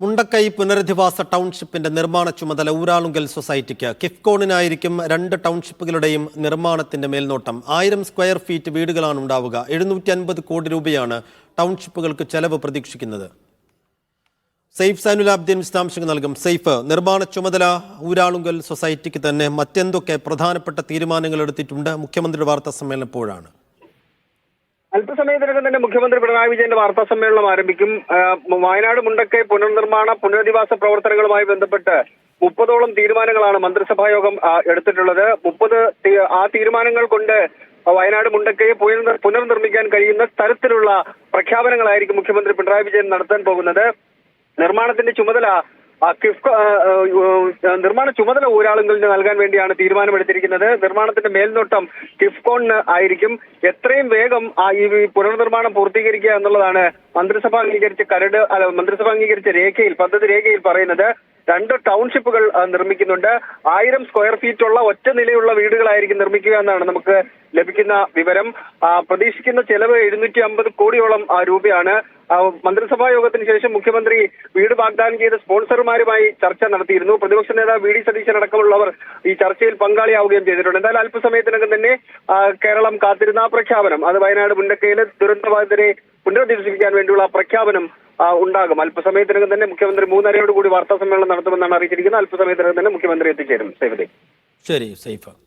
മുണ്ടക്കൈ പുനരധിവാസ ടൗൺഷിപ്പിന്റെ നിർമ്മാണ ചുമതല ഊരാളുങ്കൽ സൊസൈറ്റിക്ക് കിഫ്കോണിനായിരിക്കും രണ്ട് ടൗൺഷിപ്പുകളുടെയും നിർമ്മാണത്തിന്റെ മേൽനോട്ടം. ആയിരം സ്ക്വയർ ഫീറ്റ് വീടുകളാണ് ഉണ്ടാവുക. എഴുന്നൂറ്റി അൻപത് കോടി രൂപയാണ് ടൗൺഷിപ്പുകൾക്ക് ചെലവ് പ്രതീക്ഷിക്കുന്നത്. സെയ്ഫ് സൈനുലാബ്ദീൻ വിശദാംശങ്ങൾ നൽകും. സെയ്ഫ് നിർമ്മാണ ചുമതല ഊരാളുങ്കൽ സൊസൈറ്റിക്ക് തന്നെ മറ്റെന്തൊക്കെ പ്രധാനപ്പെട്ട തീരുമാനങ്ങൾ എടുത്തിട്ടുണ്ട്? മുഖ്യമന്ത്രിയുടെ വാർത്താ സമ്മേളനം എപ്പോഴാണ് അല്പസമയത്തിനകം തന്നെ മുഖ്യമന്ത്രി പിണറായി വിജയന്റെ വാർത്താ സമ്മേളനം ആരംഭിക്കും. വയനാട് മുണ്ടക്കൈ പുനർനിർമ്മാണ പുനരധിവാസ പ്രവർത്തനങ്ങളുമായി ബന്ധപ്പെട്ട് മുപ്പതോളം തീരുമാനങ്ങളാണ് മന്ത്രിസഭാ യോഗം എടുത്തിട്ടുള്ളത്. മുപ്പത് ആ തീരുമാനങ്ങൾ കൊണ്ട് വയനാട് മുണ്ടക്കയെ പുനർ- പുനർനിർമ്മിക്കാൻ കഴിയുന്ന തരത്തിലുള്ള പ്രഖ്യാപനങ്ങളായിരിക്കും മുഖ്യമന്ത്രി പിണറായി വിജയൻ നടത്താൻ പോകുന്നത്. നിർമ്മാണത്തിന്റെ ചുമതല കിഫ്കോ നിർമ്മാണ ചുമതല ഊരാളുകളിന് നൽകാൻ വേണ്ടിയാണ് തീരുമാനമെടുത്തിരിക്കുന്നത്. നിർമ്മാണത്തിന്റെ മേൽനോട്ടം കിഫ്കോണിന് ആയിരിക്കും. എത്രയും വേഗം ഈ പുനർനിർമ്മാണം പൂർത്തീകരിക്കുക എന്നുള്ളതാണ് മന്ത്രിസഭ അംഗീകരിച്ച കരട് അല്ല മന്ത്രിസഭ അംഗീകരിച്ച രേഖയിൽ പദ്ധതി രേഖയിൽ പറയുന്നത്. രണ്ട് ടൗൺഷിപ്പുകൾ നിർമ്മിക്കുന്നുണ്ട്. ആയിരം സ്ക്വയർ ഫീറ്റ് ഉള്ള ഒറ്റ നിലയുള്ള വീടുകളായിരിക്കും നിർമ്മിക്കുക എന്നാണ് നമുക്ക് ലഭിക്കുന്ന വിവരം. പ്രതീക്ഷിക്കുന്ന ചെലവ് എഴുന്നൂറ്റി അമ്പത് കോടിയോളം രൂപയാണ്. മന്ത്രിസഭാ യോഗത്തിന് ശേഷം മുഖ്യമന്ത്രി വീട് വാഗ്ദാനം ചെയ്ത സ്പോൺസർമാരുമായി ചർച്ച നടത്തിയിരുന്നു. പ്രതിപക്ഷ നേതാവ് വി ഡി സതീശൻ അടക്കമുള്ളവർ ഈ ചർച്ചയിൽ പങ്കാളിയാവുകയും ചെയ്തിട്ടുണ്ട്. എന്തായാലും അല്പസമയത്തിനകം തന്നെ കേരളം കാത്തിരുന്ന പ്രഖ്യാപനം അത് വയനാട് മുണ്ടക്കയിലെ ദുരന്തബാധിതരെ പുനരധിവസിപ്പിക്കാൻ വേണ്ടിയുള്ള പ്രഖ്യാപനം ഉണ്ടാകും. അല്പസമയത്തിനകം തന്നെ മുഖ്യമന്ത്രി മൂന്നരയോട് കൂടി വാർത്താ സമ്മേളനം നടത്തുമെന്നാണ് അറിയിച്ചിരിക്കുന്നത്. അല്പസമയത്തിനകം തന്നെ മുഖ്യമന്ത്രി എത്തിച്ചേരും. സേവതി ശരി സെയ്ഫ്